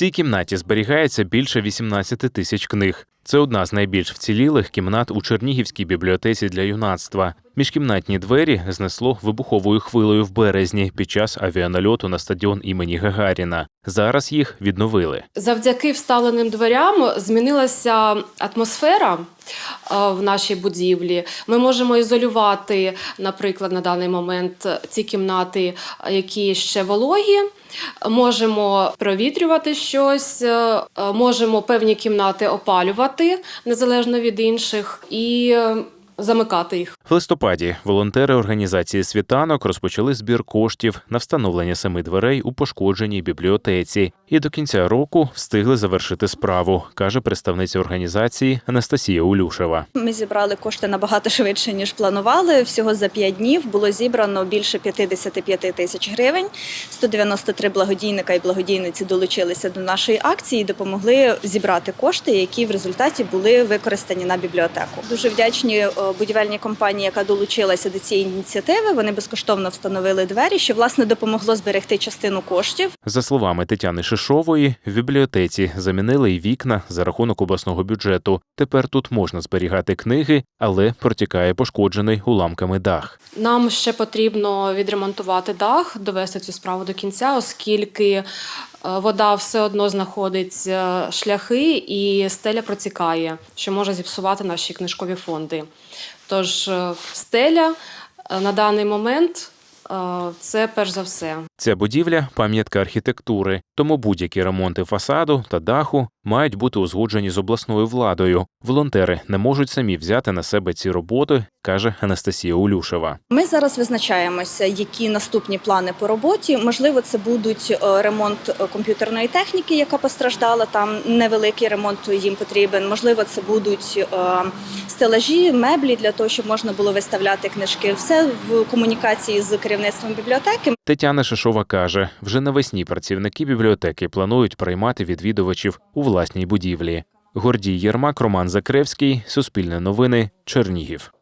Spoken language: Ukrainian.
цій кімнаті зберігається більше 18 тисяч книг. Це одна з найбільш вцілілих кімнат у Чернігівській бібліотеці для юнацтва. Міжкімнатні двері знесло вибуховою хвилею в березні під час авіанальоту на стадіон імені Гагаріна. Зараз їх відновили. Завдяки вставленим дверям змінилася атмосфера е, в нашій будівлі. Ми можемо ізолювати, наприклад, на даний момент ці кімнати, які ще вологі. Можемо провітрювати щось, е, можемо певні кімнати опалювати незалежно від інших. І е, замикати їх. В листопаді волонтери організації світанок розпочали збір коштів на встановлення семи дверей у пошкодженій бібліотеці, і до кінця року встигли завершити справу, каже представниця організації Анастасія Улюшева. Ми зібрали кошти набагато швидше ніж планували. Всього за 5 днів було зібрано більше 55 тисяч гривень. 193 благодійника і благодійниці долучилися до нашої акції і допомогли зібрати кошти, які в результаті були використані на бібліотеку. Дуже вдячні будівельній компанії, яка долучилася до цієї ініціативи. Вони безкоштовно встановили двері, що власне допомогло зберегти частину коштів. За словами Тетяни Шишової, в бібліотеці замінили й вікна за рахунок обласного бюджету. Тепер тут можна зберігати книги, але протікає пошкоджений уламками дах. Нам ще потрібно відремонтувати дах, довести цю справу до кінця, оскільки вода все одно знаходить е, шляхи і стеля протікає, що може зіпсувати наші книжкові фонди. Тож е, стеля е, на даний момент е, це перш за все. Ця будівля пам'ятка архітектури, тому будь-які ремонти фасаду та даху мають бути узгоджені з обласною владою. Волонтери не можуть самі взяти на себе ці роботи, каже Анастасія Улюшева. Ми зараз визначаємося, які наступні плани по роботі. Можливо, це будуть е, ремонт е, комп'ютерної техніки, яка постраждала. Там невеликий ремонт їм потрібен. Можливо, це будуть е, стелажі, меблі для того, щоб можна було виставляти книжки. Все в комунікації з керівництвом бібліотеки. Тетяна Шишова каже, вже навесні працівники бібліотеки планують приймати відвідувачів у власній будівлі. Гордій Єрмак, Роман Закревський, Суспільне новини, Чернігів.